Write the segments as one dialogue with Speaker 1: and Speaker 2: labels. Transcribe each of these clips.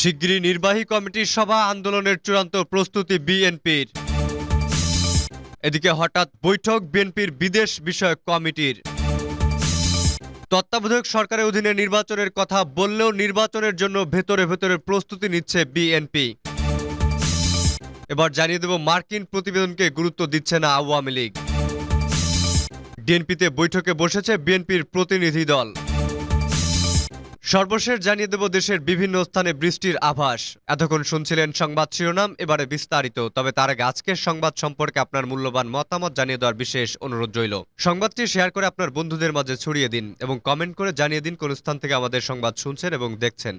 Speaker 1: শিগগিরই নির্বাহী কমিটির সভা আন্দোলনের চূড়ান্ত প্রস্তুতি বিএনপির। এদিকে হঠাৎ বৈঠক বিএনপির বিদেশ বিষয়ক কমিটির। তত্ত্বাবধায়ক সরকারের অধীনে নির্বাচনের কথা বললেও নির্বাচনের জন্য ভেতরে ভেতরে প্রস্তুতি নিচ্ছে বিএনপি। এবার জানিয়ে দেব, মার্কিন প্রতিবেদনকে গুরুত্ব দিচ্ছে না আওয়ামী লীগ। ডিএনপিতে বৈঠকে বসেছে বিএনপির প্রতিনিধি দল। সর্বশেষ জানিয়ে দেব দেশের বিভিন্ন স্থানে বৃষ্টির আভাস। এতক্ষণ শুনছিলেন সংবাদ শিরোনাম, এবারে বিস্তারিত। তবে তার আগে আজকের সংবাদ সম্পর্কে আপনার মূল্যবান মতামত জানিয়ে দেওয়ার বিশেষ অনুরোধ রইল। সংবাদটি শেয়ার করে আপনার বন্ধুদের মাঝে ছড়িয়ে দিন এবং কমেন্ট করে জানিয়ে দিন কোন স্থান থেকে আমাদের সংবাদ শুনছেন এবং দেখছেন।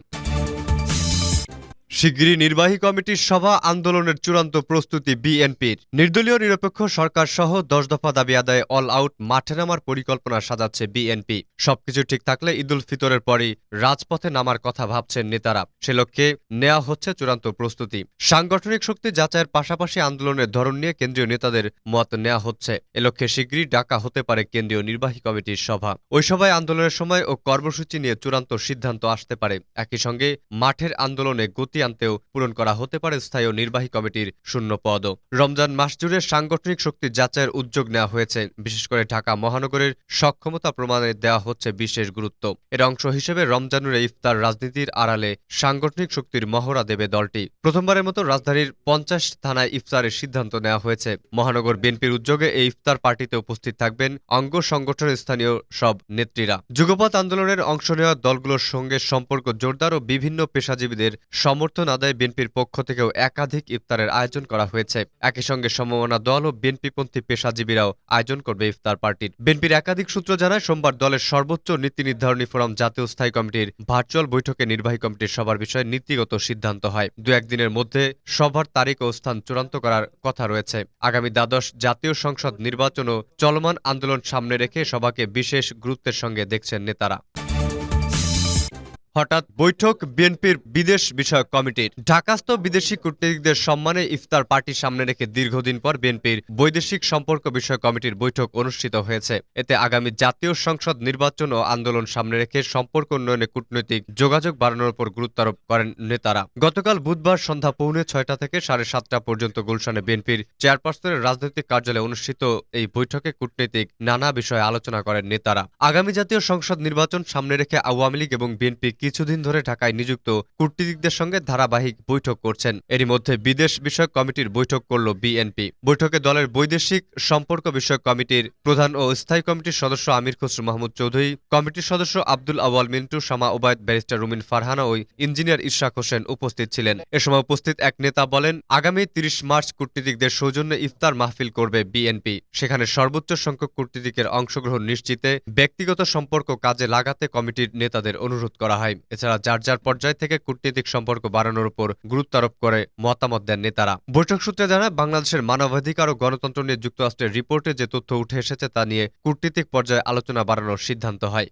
Speaker 1: শিগগিরই নির্বাহী কমিটির সভা আন্দোলনের চূড়ান্ত প্রস্তুতি বিএনপির। নির্দলীয় নিরপেক্ষ সরকার সহ দশ দফা দাবি আদায়ে অল আউট মাঠে নামার পরিকল্পনা সাজাচ্ছে বিএনপি। সবকিছু ঠিক থাকলে ঈদুল ফিতরের পরই রাজপথে নামার কথা ভাবছেন নেতারা। সে লক্ষ্যে নেওয়া হচ্ছে চূড়ান্ত প্রস্তুতি। সাংগঠনিক শক্তি যাচাইয়ের পাশাপাশি আন্দোলনের ধরন নিয়ে কেন্দ্রীয় নেতাদের মত নেওয়া হচ্ছে। এ লক্ষ্যে শীঘ্রই ডাকা হতে পারে কেন্দ্রীয় নির্বাহী কমিটির সভা। ওই সভায় আন্দোলনের সময় ও কর্মসূচি নিয়ে চূড়ান্ত সিদ্ধান্ত আসতে পারে। একই সঙ্গে মাঠের আন্দোলনে গতি আনতেও পূরণ করা হতে পারে স্থায়ী নির্বাহী কমিটির শূন্য পদ রমজান মাস জুড়ে সাংগঠনিক শক্তি যাচাইয়ের উদ্যোগ নেওয়া হয়েছে। বিশেষ করে ঢাকা মহানগরের সক্ষমতা প্রমাণে দেওয়া হচ্ছে বিশেষ গুরুত্ব। এর অংশ হিসেবে রমজানুর ইফতার রাজনীতির আড়ালে সাংগঠনিক শক্তির মহড়া দেবে দলটি। প্রথমবারের মতো রাজধানীর পঞ্চাশ থানায় ইফতারের সিদ্ধান্ত নেওয়া হয়েছে। মহানগর বিএনপির উদ্যোগে এই ইফতার পার্টিতে উপস্থিত থাকবেন অঙ্গ সংগঠনের স্থানীয় সব নেত্রীরা। যুগপৎ আন্দোলনের অংশ নেওয়া দলগুলোর সঙ্গে সম্পর্ক জোরদার ও বিভিন্ন পেশাজীবীদের সমর্থন আদায়ে বিএনপির পক্ষ থেকেও একাধিক ইফতারের আয়োজন করা হয়েছে। একই সঙ্গে সমমনা দল ও বিএনপিপন্থী পেশাজীবীরাও আয়োজন করবে ইফতার পার্টির। বিএনপির একাধিক সূত্র জানায়, সোমবার দলের সর্বোচ্চ নীতি নির্ধারণী ফোরাম জাতীয় স্থায়ী কমিটির ভার্চুয়াল বৈঠকে নির্বাহী কমিটির সভার বিষয়ে নীতিগত সিদ্ধান্ত হয়। দু একদিনের মধ্যে সভার তারিখ ও স্থান চূড়ান্ত করার কথা রয়েছে। আগামী দ্বাদশ জাতীয় সংসদ নির্বাচন ও চলমান আন্দোলন সামনে রেখে সভাকে বিশেষ গুরুত্বের সঙ্গে দেখছেন নেতারা। হঠাৎ বৈঠক বিএনপির বিদেশ বিষয়ক কমিটির। ঢাকাস্থ বিদেশি কূটনীতিকদের সম্মানে ইফতার পার্টি সামনে রেখে দীর্ঘদিন পর বিএনপির বৈদেশিক সম্পর্ক বিষয়ক কমিটির বৈঠক অনুষ্ঠিত হয়েছে। এতে আগামী জাতীয় সংসদ নির্বাচন ও আন্দোলন সামনে রেখে সম্পর্ক উন্নয়নে কূটনৈতিক যোগাযোগ বাড়ানোর উপর গুরুত্ব আরোপ করেন নেতারা। গতকাল বুধবার সন্ধ্যা পৌনে ছয়টা থেকে সাড়ে সাতটা পর্যন্ত গুলশানে বিএনপির চেয়ারপারসনের রাজনৈতিক কার্যালয়ে অনুষ্ঠিত এই বৈঠকে কূটনৈতিক নানা বিষয়ে আলোচনা করেন নেতারা। আগামী জাতীয় সংসদ নির্বাচন সামনে রেখে আওয়ামী লীগ এবং বিএনপি কিছুদিন ধরে ঢাকায় নিযুক্ত কূটনীতিকদের সঙ্গে ধারাবাহিক বৈঠক করছেন। এরই মধ্যে বিদেশ বিষয়ক কমিটির বৈঠক করল বিএনপি। বৈঠকে দলের বৈদেশিক সম্পর্ক বিষয়ক কমিটির প্রধান ও স্থায়ী কমিটির সদস্য আমির খসরু মাহমুদ চৌধুরী, কমিটির সদস্য আব্দুল আওয়াল মিন্টু, শামা ওবায়দ, ব্যারিস্টার রুমিন ফারহানা ও ইঞ্জিনিয়ার ইশরাক হোসেন উপস্থিত ছিলেন। এ সময় উপস্থিত এক নেতা বলেন, আগামী তিরিশ মার্চ কূটনীতিকদের সৌজন্যে ইফতার মাহফিল করবে বিএনপি। সেখানে সর্বোচ্চ সংখ্যক কূটনীতিকের অংশগ্রহণ নিশ্চিতে ব্যক্তিগত সম্পর্ক কাজে লাগাতে কমিটির নেতাদের অনুরোধ করা হয়। এছাড়া যার যার পর্যায় থেকে কূটনৈতিক সম্পর্ক বাড়ানোর উপর গুরুত্ব আরোপ করে মতামত দেন নেতারা। বৈঠক সূত্রে জানায়, বাংলাদেশের মানবাধিকার ও গণতন্ত্র নিয়ে যুক্তরাষ্ট্রের রিপোর্টে যে তথ্য উঠে এসেছে তা নিয়ে কূটনীতিক পর্যায়ে আলোচনা বাড়ানোর সিদ্ধান্ত হয়।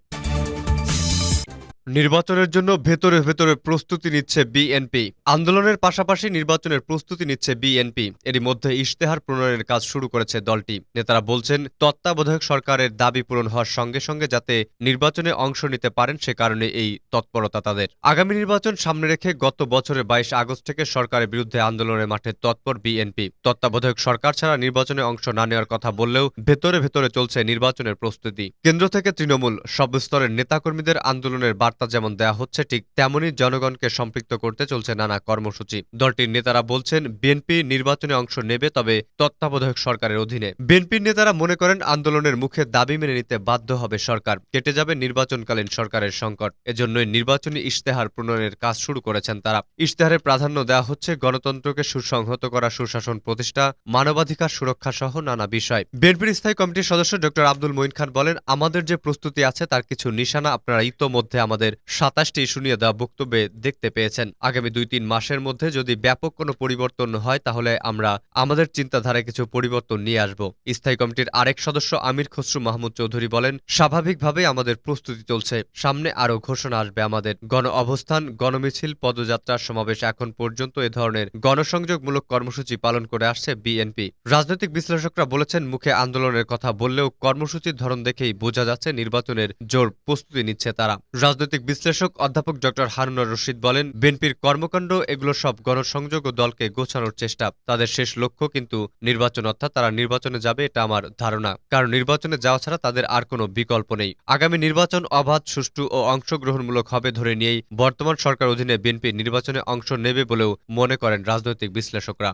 Speaker 1: নির্বাচনের জন্য ভেতরে ভেতরে প্রস্তুতি নিচ্ছে বিএনপি। আন্দোলনের পাশাপাশি নির্বাচনের প্রস্তুতি নিচ্ছে বিএনপি। এরই মধ্যে ইশতেহার প্রণয়নের কাজ শুরু করেছে দলটি। নেতারা বলছেন, তত্ত্বাবধায়ক সরকারের দাবি পূরণ হওয়ার সঙ্গে সঙ্গে যাতে নির্বাচনে অংশ নিতে পারেন সে কারণে এই তৎপরতা তাদের। আগামী নির্বাচন সামনে রেখে গত বছরের বাইশ আগস্ট থেকে সরকারের বিরুদ্ধে আন্দোলনের মাঠে তৎপর বিএনপি। তত্ত্বাবধায়ক সরকার ছাড়া নির্বাচনে অংশ না নেওয়ার কথা বললেও ভেতরে ভেতরে চলছে নির্বাচনের প্রস্তুতি। কেন্দ্র থেকে তৃণমূল, সব স্তরের নেতাকর্মীদের আন্দোলনের বার্তা যেমন দেওয়া হচ্ছে, ঠিক তেমনই জনগণকে সম্পৃক্ত করতে চলছে নানা কর্মসূচি। দলটির নেতারা বলছেন, বিএনপি নির্বাচনে অংশ নেবে, তবে তত্ত্বাবধায়ক সরকারের অধীনে। বিএনপির নেতারা মনে করেন, আন্দোলনের মুখে দাবি মেনে নিতে বাধ্য হবে সরকার। কেটে যাবে নির্বাচনকালীন সরকারের সংকট। এজন্যই নির্বাচনী ইশতেহার প্রণয়নের কাজ শুরু করেছেন তারা। ইশতেহারে প্রাধান্য দেওয়া হচ্ছে, গণতন্ত্রকে সুসংহত করা, সুশাসন প্রতিষ্ঠা, মানবাধিকার সুরক্ষা সহ নানা বিষয়। বিএনপির স্থায়ী কমিটির সদস্য ডক্টর আব্দুল মঈন খান বলেন, আমাদের যে প্রস্তুতি আছে, তার কিছু নিশানা আপনারা ইতোমধ্যে আমাদের সাতাশটি ইস্যু নিয়ে দেওয়া বক্তব্যে দেখতে পেয়েছেন। আগামী দুই তিন মাসের মধ্যে যদি ব্যাপক কোনো পরিবর্তন হয়, তাহলে আমরা আমাদের চিন্তাধারায় কিছু পরিবর্তন নিয়ে আসব। স্থায়ী কমিটির আরেক সদস্য আমির খসরু মাহমুদ চৌধুরী বলেন স্বাভাবিকভাবেই আমাদের প্রস্তুতি চলছে। সামনে আরও ঘোষণা আসবে আমাদের। গণ অবস্থান, গণমিছিল, পদযাত্রা সমাবেশ এখন পর্যন্ত এ ধরনের গণসংযোগমূলক কর্মসূচি পালন করে আসছে বিএনপি। রাজনৈতিক বিশ্লেষকরা বলেছেন, মুখে আন্দোলনের কথা বললেও কর্মসূচির ধরন দেখেই বোঝা যাচ্ছে নির্বাচনের জোর প্রস্তুতি নিচ্ছে তারা। রাজনৈতিক রাজনৈতিক বিশ্লেষক অধ্যাপক ডক্টর হারুনুর রশিদ বলেন, বিএনপির কর্মকাণ্ড, এগুলো সব গণসংযোগ ও দলকে গোছানোর চেষ্টা। তাদের শেষ লক্ষ্য কিন্তু নির্বাচন, অর্থাৎ তারা নির্বাচনে যাবে এটা আমার ধারণা। কারণ নির্বাচনে যাওয়া ছাড়া তাদের আর কোনো বিকল্প নেই। আগামী নির্বাচন অবাধ, সুষ্ঠু ও অংশগ্রহণমূলক হবে ধরে নিয়েই বর্তমান সরকার অধীনে বিএনপি নির্বাচনে অংশ নেবে বলেও মনে করেন রাজনৈতিক বিশ্লেষকরা।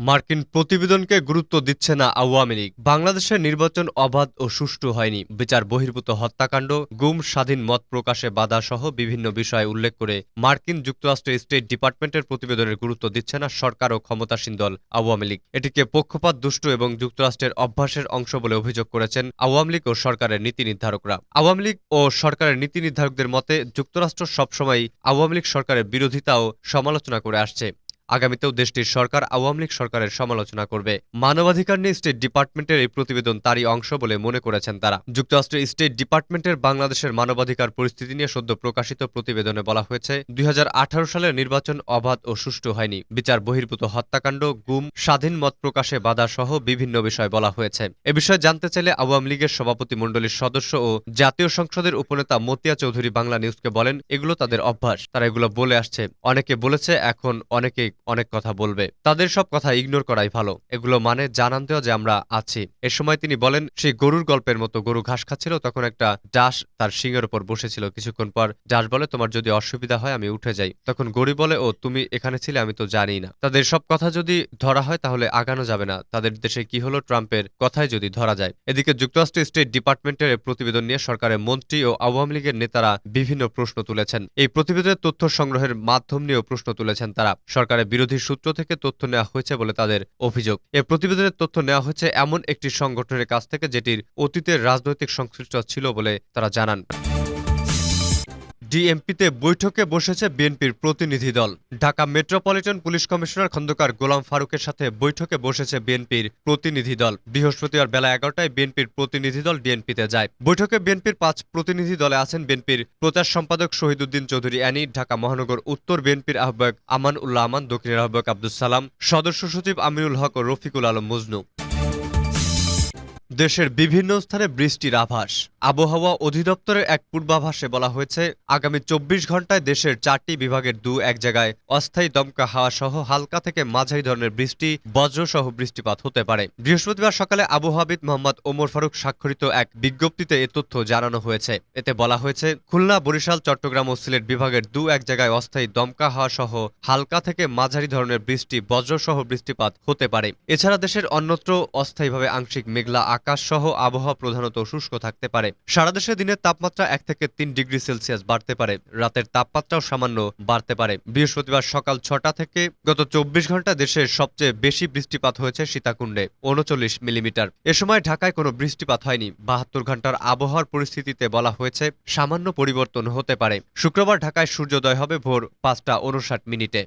Speaker 1: মার্কিন প্রতিবেদনকে গুরুত্ব দিচ্ছে না আওয়ামী লীগ। বাংলাদেশের নির্বাচন অবাধ ও সুষ্ঠু হয়নি। বিচার বহির্ভূত হত্যাকাণ্ড, গুম, স্বাধীন মত প্রকাশে বাধা সহ বিভিন্ন বিষয় উল্লেখ করে মার্কিন যুক্তরাষ্ট্রের স্টেট ডিপার্টমেন্টের প্রতিবেদনের গুরুত্ব দিচ্ছে না সরকার ও ক্ষমতাসীন দল আওয়ামী লীগ। এটিকে পক্ষপাত, দুষ্ট এবং যুক্তরাষ্ট্রের অভ্যাসের অংশ বলে অভিযোগ করেছেন আওয়ামী লীগ ও সরকারের নীতি নির্ধারকরা। আওয়ামী লীগ ও সরকারের নীতি নির্ধারকদের মতে, যুক্তরাষ্ট্র সবসময় আওয়ামী লীগ সরকারের বিরোধিতা ও সমালোচনা করে আসছে। আগামীতেও দেশটির সরকার, আওয়ামী লীগ সরকারের সমালোচনা করবে। মানবাধিকার নিয়ে স্টেট ডিপার্টমেন্টের এই প্রতিবেদন তারই অংশ বলে মনে করেছেন তারা। যুক্তরাষ্ট্রের স্টেট ডিপার্টমেন্টের বাংলাদেশের মানবাধিকার পরিস্থিতি নিয়ে সদ্য প্রকাশিত প্রতিবেদনে বলা হয়েছে, দুই সালের নির্বাচন অবাধ ও সুষ্ঠু হয়নি। বিচার, বহির্ভূত হত্যাকাণ্ড, গুম, স্বাধীন মত প্রকাশে বাধা সহ বিভিন্ন বিষয় বলা হয়েছে। এ বিষয়ে জানতে চাইলে আওয়ামী লীগের সভাপতি মণ্ডলীর সদস্য ও জাতীয় সংসদের উপনেতা মতিয়া চৌধুরী বাংলা নিউজকে বলেন, এগুলো তাদের অভ্যাস। তারা এগুলো বলে আসছে। অনেকে বলেছে, এখন অনেকে অনেক কথা বলবে। তাদের সব কথা ইগনোর করাই ভালো। এগুলো মানে জানান দেওয়া যে আমরা আছি। এ সময় তিনি বলেন, সেই গরুর গল্পের মতো গরু ঘাস খাচ্ছিল, তখন একটা ডাস তার শিঙের উপর বসেছিল। কিছুক্ষণ পর ডাস বলে, তোমার যদি অসুবিধা হয়, আমি উঠে যাই। তখন গরু বলে, ও, তুমি এখানে ছিলে, আমি তো জানি না। তাদের সব কথা যদি ধরা হয়, তাহলে আগানো যাবে না। তাদের দেশে কি হলো, ট্রাম্পের কথাই যদি ধরা যায়। এদিকে যুক্তরাষ্ট্র স্টেট ডিপার্টমেন্টের প্রতিবেদন নিয়ে সরকারের মন্ত্রী ও আওয়ামী লীগের নেতারা বিভিন্ন প্রশ্ন তুলেছেন। এই প্রতিবেদনের তথ্য সংগ্রহের মাধ্যম নিয়েও প্রশ্ন তুলেছেন তারা। সরকারের বিরোধী সূত্র থেকে তথ্য নেওয়া হয়েছে বলে তাদের অভিযোগ। এ প্রতিবেদনের তথ্য নেওয়া হয়েছে, এমন একটি সংগঠনের কাছ থেকে যেটির অতীতের রাজনৈতিক সংশ্লিষ্ট ছিল বলে তারা জানান। ডিএমপিতে বৈঠকে বসেছে বিএনপির প্রতিনিধি দল। Dhaka metropolitan police commissioner Khandaker Golam ফারুকের সাথে বৈঠকে বসেছে বিএনপির প্রতিনিধি দল। বৃহস্পতিবার বেলা এগারোটায় বিএনপির প্রতিনিধি দল ডিএনপিতে যায়। বৈঠকে বিএনপির পাঁচ প্রতিনিধি দলে আছেন বিএনপির প্রচার সম্পাদক শহীদুদ্দিন চৌধুরী অ্যানি, ঢাকা মহানগর উত্তর বিএনপির আহ্বায়ক আমান উল্লাহ আমান, দক্ষিণের আহ্বায়ক আব্দুল সালাম, সদস্য সচিব আমিনুল হক ও রফিকুল আলম মজনু। দেশের বিভিন্ন স্থানে বৃষ্টির আভাস। আবহাওয়া অধিদপ্তরের এক পূর্বাভাসে বলা হয়েছে, আগামী চব্বিশ ঘন্টায় দেশের চারটি বিভাগের দু এক জায়গায় অস্থায়ী দমকা হাওয়া সহ হালকা থেকে মাঝারি ধরনের বৃষ্টি বজ্র সহ বৃষ্টিপাত হতে পারে। বৃহস্পতিবার সকালে আবহাওয়াবিদ মোহাম্মদ ওমর ফারুক স্বাক্ষরিত এক বিজ্ঞপ্তিতে এ তথ্য জানানো হয়েছে। এতে বলা হয়েছে, খুলনা, বরিশাল, চট্টগ্রাম ও সিলেট বিভাগের দু এক জায়গায় অস্থায়ী দমকা হাওয়া সহ হালকা থেকে মাঝারি ধরনের বৃষ্টি বজ্র সহ বৃষ্টিপাত হতে পারে। এছাড়া দেশের অন্যত্র অস্থায়ীভাবে আংশিক মেঘলা আকাশ সহ আবহাওয়া প্রধানত শুষ্ক থাকতে পারে। সারা দেশে দিনের তাপমাত্রা এক থেকে তিন ডিগ্রি সেলসিয়াস বাড়তে পারে। রাতের তাপমাত্রাও সামান্য বাড়তে পারে। বৃহস্পতিবার সকাল ছটা থেকে গত চব্বিশ ঘণ্টা দেশের সবচেয়ে বেশি বৃষ্টিপাত হয়েছে সীতাকুণ্ডে, উনচল্লিশ মিলিমিটার। এ সময় ঢাকায় কোনো বৃষ্টিপাত হয়নি। বাহাত্তর ঘণ্টার আবহাওয়ার পরিস্থিতিতে বলা হয়েছে, সামান্য পরিবর্তন হতে পারে। শুক্রবার ঢাকায় সূর্যোদয় হবে ভোর পাঁচটা উনষাট মিনিটে।